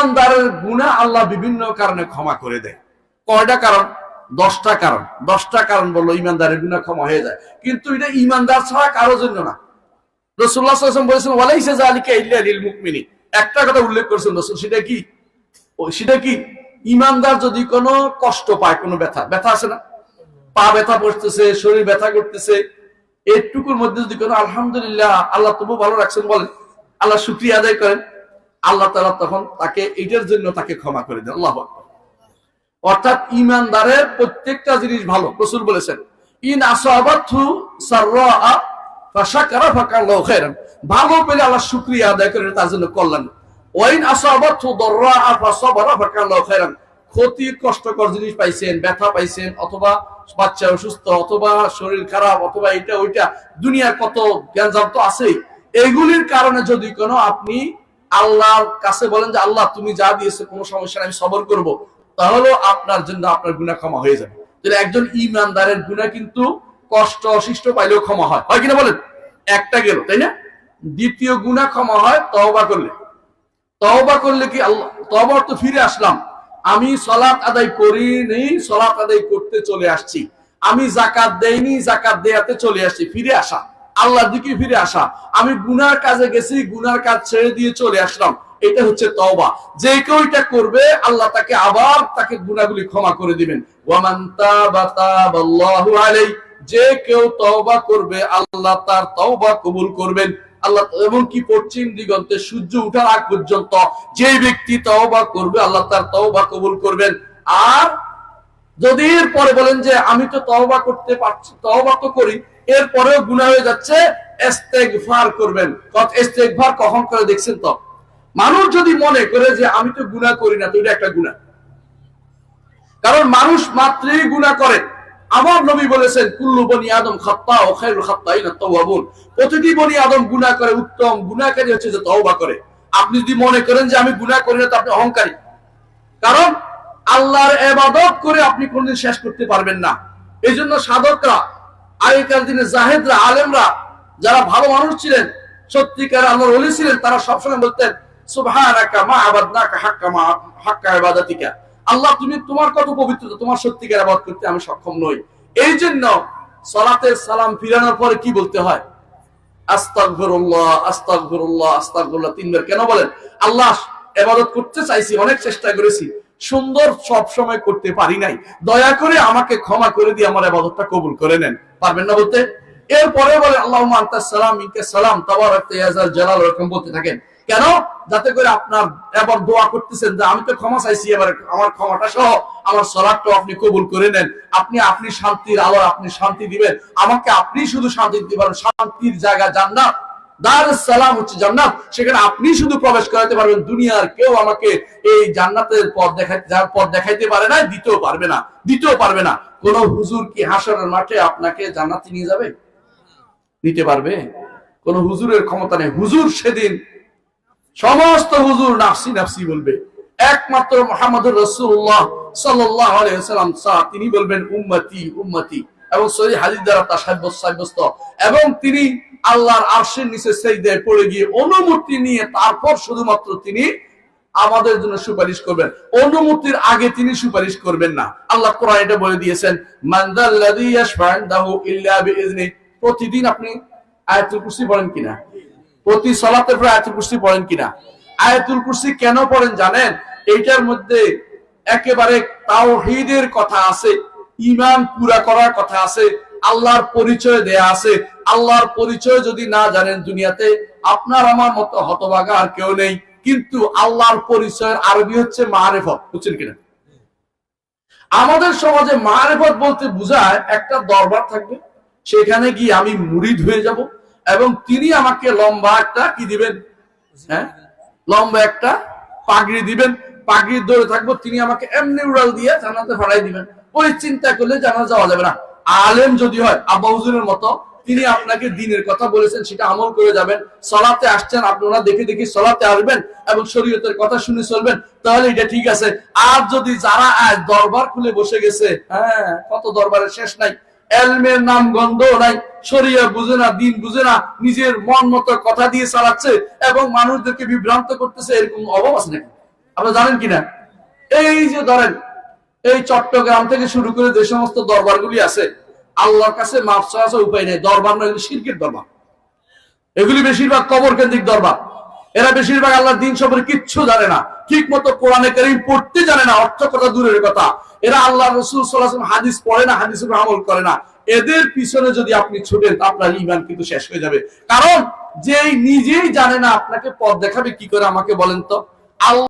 ইমানদারের গুণা আল্লাহ বিভিন্ন কারণে ক্ষমা করে দেয়। কয়টা কারণ? দশটা কারণ। দশটা কারণ বলল ইমানদারের গুণা ক্ষমা হয়ে যায়। কিন্তু এটা ইমানদার ছাড়া কারোর জন্য না। বলেছেন মুকমিনি একটা কথা উল্লেখ করেছেন রসুল, সেটা কি? সেটা কি? ইমানদার যদি কোনো কষ্ট পায়, কোনো ব্যথা ব্যথা আছে না? পা ব্যথা পড়তেছে, শরীর ব্যথা করতেছে, এটুকুর মধ্যে যদি কোনো আলহামদুলিল্লাহ আল্লাহ তবু ভালো রাখছেন বলেন, আল্লাহ শুক্রিয়া আদায় করেন আল্লাহ তালা তখন তাকে এইটার জন্য তাকে ক্ষমা করে দেন। আল্লাহ অর্থাৎ ইমানদারের প্রত্যেকটা জিনিস ভালো। প্রচুর বলেছেন, ইন ভালো পেলে আল্লাহ শুকরিয়া আদায় করে তার জন্য কল্যাণ। ফাকাল্লাহু খাইরান ক্ষতি কষ্টকর জিনিস পাইছেন, ব্যথা পাইছেন, অথবা বাচ্চা অসুস্থ, অথবা শরীর খারাপ, অথবা এটা ওইটা, দুনিয়ার কত জ্ঞানজাম তো আছেই। এগুলির কারণে যদি কোনো আপনি আল্লাহর কাছে বলেন যে, আল্লাহ, তুমি যা দিয়েছে, কোনো সমস্যা আমি সবর করব। তাহলে আপনার জন্য আপনার গুনাহ ক্ষমা হয়ে যাবে। তাহলে একজন ইমানদারের গুনাহ কিন্তু কষ্ট অশিষ্ট পাইলেও ক্ষমা হয়। হয় কিনা বলেন? একটা গেল, তাই না? দ্বিতীয় গুনাহ ক্ষমা হয়, তওবা করলে। তওবা করলে কি আল্লাহ তওবা তো ফিরে আসলাম। আমি সলাৎ আদায় করিনি সলাৎ আদায় করতে চলে আসছি। আমি জাকাত দেইনি জাকাত দেয়াতে চলে আসছি, ফিরে আসা। আল্লাহর দিকে ফিরে আসা। আমি গুনার কাজে গেছি, গুনার কাজ ছেড়ে দিয়ে চলে আসলাম। এটা হচ্ছে তওবা। যে কেউ এটা করবে, আল্লাহ তাকে আবার তাকে গুনাহগুলি ক্ষমা করে দিবেন। ওয়ামান তাবা তাবাল্লাহু আলাইহি যে কেউ তওবা করবে, আল্লাহ তার তওবা কবুল করবেন। আল্লাহ এবং কি পশ্চিম দিগন্তে সূর্য উঠার আগ পর্যন্ত যে ব্যক্তি তওবা করবে, আল্লাহ তার তওবা কবুল করবেন। আর যদি এর পরে বলেন যে, আমি তো তওবা করতে পারছি তওবা তো করি এরপরেও গুনাহ হয়ে যাচ্ছে করবেন। কখন করে দেখছেন তো? মানুষ যদি মনে করে যে আমি তো গুনাহ করি না, তো একটা গুনাহ। কারণ মানুষ গুনাহ করে। আমার নবী বলেছেন, কুল্লু বনি আদম খাত্তা ও তাওয়াবুন প্রতিটি বনি আদম গুনাহ করে, উত্তম গুনাহকারী হচ্ছে যে তওবা করে। আপনি যদি মনে করেন যে আমি গুনাহ করি না, তো আপনি অহংকারী। কারণ আল্লাহর এবাদত করে আপনি কোনদিন শেষ করতে পারবেন না। এই জন্য সাধকরা আগেকার দিনে জাহেদরা, আলেমরা যারা ভালো মানুষ ছিলেন, সত্যিকার আল্লাহর ওলি ছিলেন, তারা সবসময় বলতেন আল্লাহ, তুমি তোমার কত পবিত্রতা, তোমার সত্যিকার আবাদ করতে আমি সক্ষম নই। এই জন্য সালাম ফিরানোর পরে কি বলতে হয়? আস্তাগফিরুল্লাহ আস্তাগফিরুল্লাহ আস্তাগফিরুল্লাহ তিনবার কেন বলেন? আল্লাহ এবাদত করতে চাইছি, অনেক চেষ্টা করেছি, সুন্দর সব সময় করতে পারি নাই। দয়া করে আমাকে ক্ষমা করে দিয়ে আমার এবাদতটা কবুল করে নেন। পারবেন না বলতে? এরপরে বলে আল্লাহ আন্তা সালাম ইনকে সালাম তাবার জালাল ওরকম বলতে থাকেন। কেন? যাতে করে আপনার এবার দোয়া করতেছেন যে, আমি তো ক্ষমা চাইছি এবার, আমার ক্ষমাটা সহ, আমার সলাটটা আপনি কবুল করে নেন। আপনি আপনি শান্তির আলো আপনি শান্তি দিবেন। আমাকে আপনি শুধু শান্তি দিতে পারেন শান্তির জায়গা জান্নাত। দার সালাম হচ্ছে জান্নাত। সেখানে আপনি শুধু প্রবেশ করাতে পারবেন, দুনিয়ার কেউ আমাকে এই জান্নাতের পথ দেখাইতে যার পথ দেখাইতে পারে না দিতেও পারবে না, দিতেও পারবে না। কোন হুজুর কি হাসরের মাঠে আপনাকে জান্নাতে নিয়ে যাবে? নিতে পারবে। কোন হুজুরের ক্ষমতা নেই। হুজুর সেদিন সমস্ত হুজুর নাফসি নাফসি বলবে। একমাত্র মোহাম্মদুর রসুল্লাহ সাল্লাহ আলাইসাল্লাম তিনি বলবেন, উম্মতি উম্মতি। এবং সহি হাজির দ্বারা তা সাব্যস্ত এবং তিনি আল্লাহর আরশের নিচে সেই দেয় পড়ে গিয়ে অনুমতি নিয়ে তারপর শুধুমাত্র তিনি আমাদের জন্য সুপারিশ করবেন। অনুমতির আগে তিনি সুপারিশ করবেন না। আল্লাহ কোরআন এটা বলে দিয়েছেন প্রতিদিন আপনি আয়াতুল কুরসি পড়েন কিনা? প্রতি সলাতের পর আয়াতুল কুরসি পড়েন কিনা? আয়াতুল কুরসি কেন পড়েন জানেন? এইটার মধ্যে একেবারে তাওহীদের কথা আছে। ঈমান পুরা করার কথা আছে, আল্লাহর পরিচয় দেয়া আছে। আল্লাহর পরিচয় যদি না জানেন দুনিয়াতে, আপনার আমার মতো হতভাগা আর কেউ নেই। কিন্তু আল্লাহর পরিচয়ের আরবি হচ্ছে মারেফত বুঝছেন কিনা? আমাদের সমাজে মারেফত বলতে বোঝায় একটা দরবার থাকবে, সেখানে গিয়ে আমি মুরিদ হয়ে যাব এবং তিনি আমাকে লম্বা একটা কি দিবেন? হ্যাঁ? লম্বা একটা পাগড়ি দিবেন। পাগড়ির দৌড়ে থাকব, তিনি আমাকে এমনি উড়াল দিয়ে জানাতে ফাড়াই দিবেন। ওই চিন্তা করলে জানা যাওয়া যাবে না। আলেম যদি হয়, আব্বা হুজুরের মতো, তিনি আপনাকে দিনের কথা বলেছেন, সেটা আমল করে যাবেন। সলাতে আসছেন আপনারা দেখে দেখে সলাতে আসবেন এবং শরীয়তের কথা শুনে চলবেন, তাহলে এটা ঠিক আছে। আর যদি যারা আজ দরবার খুলে বসে গেছে হ্যাঁ কত দরবারের শেষ নাই, এলমের নাম গন্ধ নাই, শরিয়া বুঝে না, দিন বুঝে না, নিজের মন মতো কথা দিয়ে চালাচ্ছে এবং মানুষদেরকে বিভ্রান্ত করতেছে, এরকম অভাব আছে নাকি? আপনারা জানেন কিনা? এই যে ধরেন এই চট্টগ্রাম থেকে শুরু করে যে সমস্ত দরবারগুলি আছে, আল্লাহর কাছে মাফ আছে, উপায় নেই। দরবার নয় এগুলি শিরকের দরবার। এগুলি বেশিরভাগ কবর কেন্দ্রিক দরবার। এরা বেশিরভাগ আল্লাহর দিন সম্পর্কে কিচ্ছু জানে না। ঠিক মতো কোরআনে কারিম পড়তে জানে না, অর্থ কথা দূরের কথা। এরা আল্লাহ রসুল সাল্লাহ হাদিস পড়ে না, হাদিস আমল করে না। এদের পিছনে যদি আপনি ছুটেন আপনার ইমান কিন্তু শেষ হয়ে যাবে। কারণ যে নিজেই জানে না, আপনাকে পথ দেখাবে, কি করে আমাকে বলেন তো? আল্লাহ